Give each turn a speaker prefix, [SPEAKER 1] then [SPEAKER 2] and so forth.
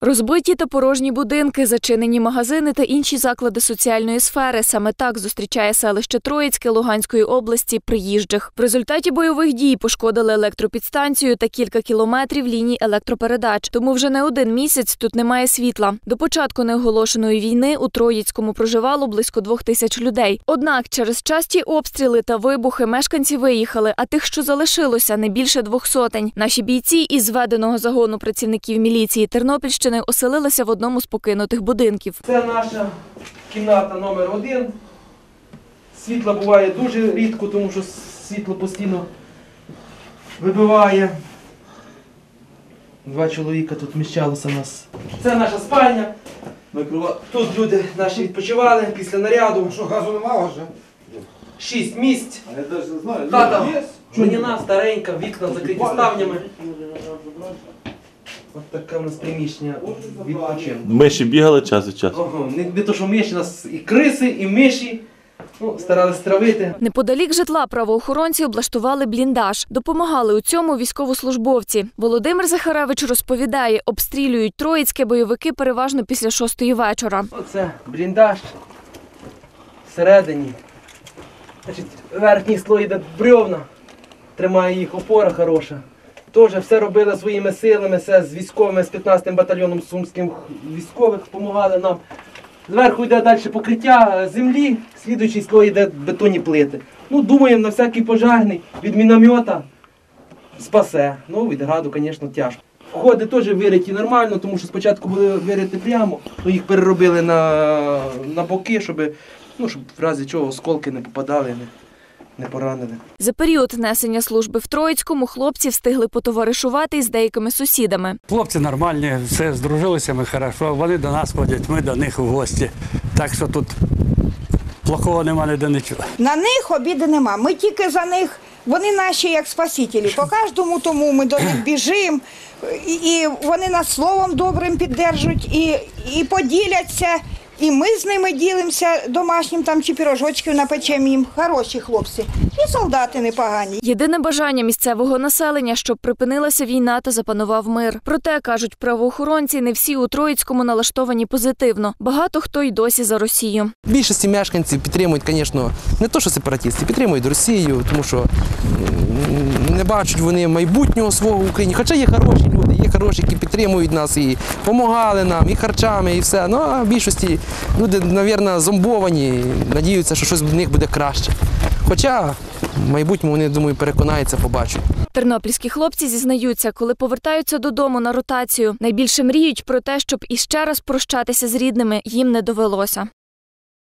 [SPEAKER 1] Розбиті та порожні будинки, зачинені магазини та інші заклади соціальної сфери. Саме так зустрічає селище Троїцьке Луганської області приїжджих. В результаті бойових дій пошкодили електропідстанцію та кілька кілометрів ліній електропередач. Тому вже не один місяць тут немає світла. До початку неоголошеної війни у Троїцькому проживало близько двох тисяч людей. Однак через часті обстріли та вибухи мешканці виїхали, а тих, що залишилося, не більше двох сотень. Наші бійці із зведеного загону працівників міліції Тернопільщини оселилися в одному з покинутих будинків.
[SPEAKER 2] Це наша кімната номер один. Світла буває дуже рідко, тому що світло постійно вибиває. Два чоловіка тут вміщалося у нас. Це наша спальня. Тут люди наші відпочивали після наряду.
[SPEAKER 3] Що, газу нема вже?
[SPEAKER 2] Шість місць.
[SPEAKER 3] А я навіть не знаю.
[SPEAKER 2] Хата? Чуніна, старенька, вікна закриті ставнями. Ось таке у нас приміщення відпочинку.
[SPEAKER 4] Миші бігали час від часу.
[SPEAKER 2] Ого, не, не то, що миші, у нас і криси, і миші. Ну, старались травити.
[SPEAKER 1] Неподалік житла правоохоронці облаштували бліндаж. Допомагали у цьому військовослужбовці. Володимир Захаревич розповідає, обстрілюють Троїцьке бойовики переважно після шостої вечора.
[SPEAKER 2] Оце бліндаж. Всередині. Значить, верхній слой йде брьовна. Тримає їх опора хороша. Теж все робили своїми силами, все з військовими, з 15-м батальйоном сумським військових допомагали нам. Зверху йде далі покриття землі, слідуючий слой йде бетонні плити. Ну, думаємо, на всякий пожарний від міномета спасе. Ну, від граду, звісно, тяжко. Входи теж вириті нормально, тому що спочатку були вириті прямо, то їх переробили на, на боки, щоб, ну, щоб в разі чого осколки не попадали, не, не поранили.
[SPEAKER 1] За період несення служби в Троїцькому хлопці встигли потоваришувати із деякими сусідами.
[SPEAKER 5] Хлопці нормальні, все здружилися ми хорошо. Вони до нас ходять, ми до них у гості. Так що тут плохого нема ніде нічого.
[SPEAKER 6] На них обіди нема. Ми тільки за них. Вони наші як спасителі. По кожному тому ми до них біжимо, і, і вони нас словом добрим піддержують, і, і поділяться. І ми з ними ділимося домашнім там чи пірожочків напечемо їм. Хороші хлопці. І солдати непогані.
[SPEAKER 1] Єдине бажання місцевого населення, щоб припинилася війна та запанував мир. Проте кажуть правоохоронці, не всі у Троїцькому налаштовані позитивно. Багато хто й досі за Росію.
[SPEAKER 7] Більшості мешканців підтримують, звісно, не то, що сепаратисти, підтримують Росію, тому що не бачать вони майбутнього свого в Україні. Хоча є хороші люди, є хороші, які підтримують нас і допомагали нам, і харчами, і все. Ну а в більшості люди, мабуть, зомбовані, надіються, що щось в них буде краще. Хоча в майбутньому вони, думаю, переконаються, побачать.
[SPEAKER 1] Тернопільські хлопці зізнаються, коли повертаються додому на ротацію, найбільше мріють про те, щоб іще раз прощатися з рідними їм не довелося.